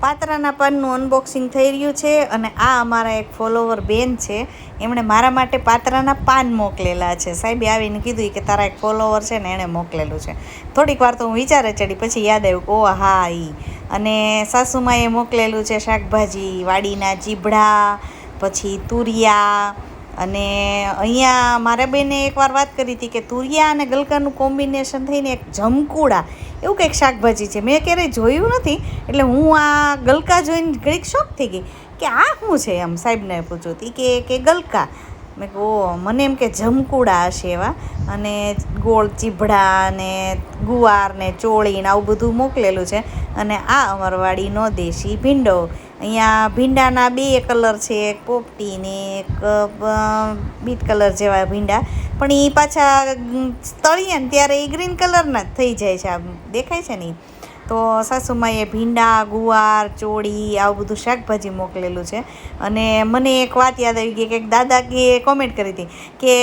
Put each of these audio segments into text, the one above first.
પાત્રાના પાનનું unboxing થઈ રહ્યું છે અને આ અમારા એક ફોલોવર બેન છે. એમણે મારા માટે પાત્રાના પાન મોકલેલા છે. સાહેબે આવીને કીધું કે તારા એક ફોલોવર છે ને એણે મોકલેલું છે. થોડીક વાર તો હું વિચારે ચડી, પછી યાદ આવ્યું કે ઓ હા, ઈ. અને સાસુમાએ મોકલેલું છે શાકભાજી, વાડીના ચીભડા પછી તુરિયા અને અહીંયા મારા બેને એકવાર વાત કરી હતી કે તુરિયા અને ગલકાનું કોમ્બિનેશન થઈને એક જમકુડા એવું કંઈક શાકભાજી છે. મેં ક્યારેય જોયું નથી એટલે હું આ ગલકા જોઈને ઘણીક શોખ થઈ ગઈ કે આ શું છે એમ. સાહેબને પૂછ્યું હતી કે કે ગલકા. મેં કહું "ઓહ, મને એમ કે જમકુડા હશે એવા. અને ગોળ ચીભડા ને ગુવાર ને ચોળી આવું બધું મોકલેલું છે. અને આ અમરવાડીનો દેશી ભીંડો. અહીંયા ભીંડાના બે કલર છે, એક પોપટી ને એક બીટ કલર જેવા ભીંડા પણ એ પાછા તળીએ ને ત્યારે એ ગ્રીન કલરના જ થઈ જાય છે આમ દેખાય છે ને. તો સાસુમાએ ભીંડા, ગુવાર, ચોળી, આવું બધું શાકભાજી મોકલેલું છે. અને મને એક વાત યાદ આવી ગઈ કે દાદા કે કોમેન્ટ કરી હતી કે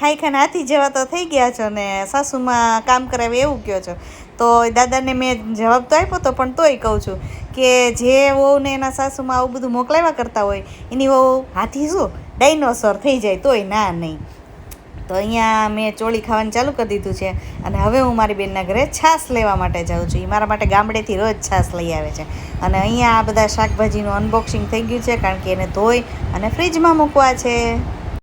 ખાઈ ખાઈને હાથી જેવા તો થઈ ગયા છો ને સાસુમાં કામ કરાવે એવું કહો છો? તો દાદાને મેં જવાબ તો આપ્યો હતો પણ તોય કહું છું કે જે વહુને એના સાસુમાં આવું બધું મોકલાવ્યા કરતા હોય, એની વહુ હાથી શું? ડાયનોસોર થઈ જાય તોય ના નહીં. તો અહીંયા મેં ચોળી ખાવાનું ચાલુ કરી દીધું છે અને હવે હું મારી બેનના ઘરે છાશ લેવા માટે જાઉં છું. એ મારા માટે ગામડેથી રોજ છાશ લઈ આવે છે. અને અહીંયા આ બધા શાકભાજીનું અનબોક્સિંગ થઈ ગયું છે કારણ કે એને ધોઈ અને ફ્રીજમાં મૂકવા છે.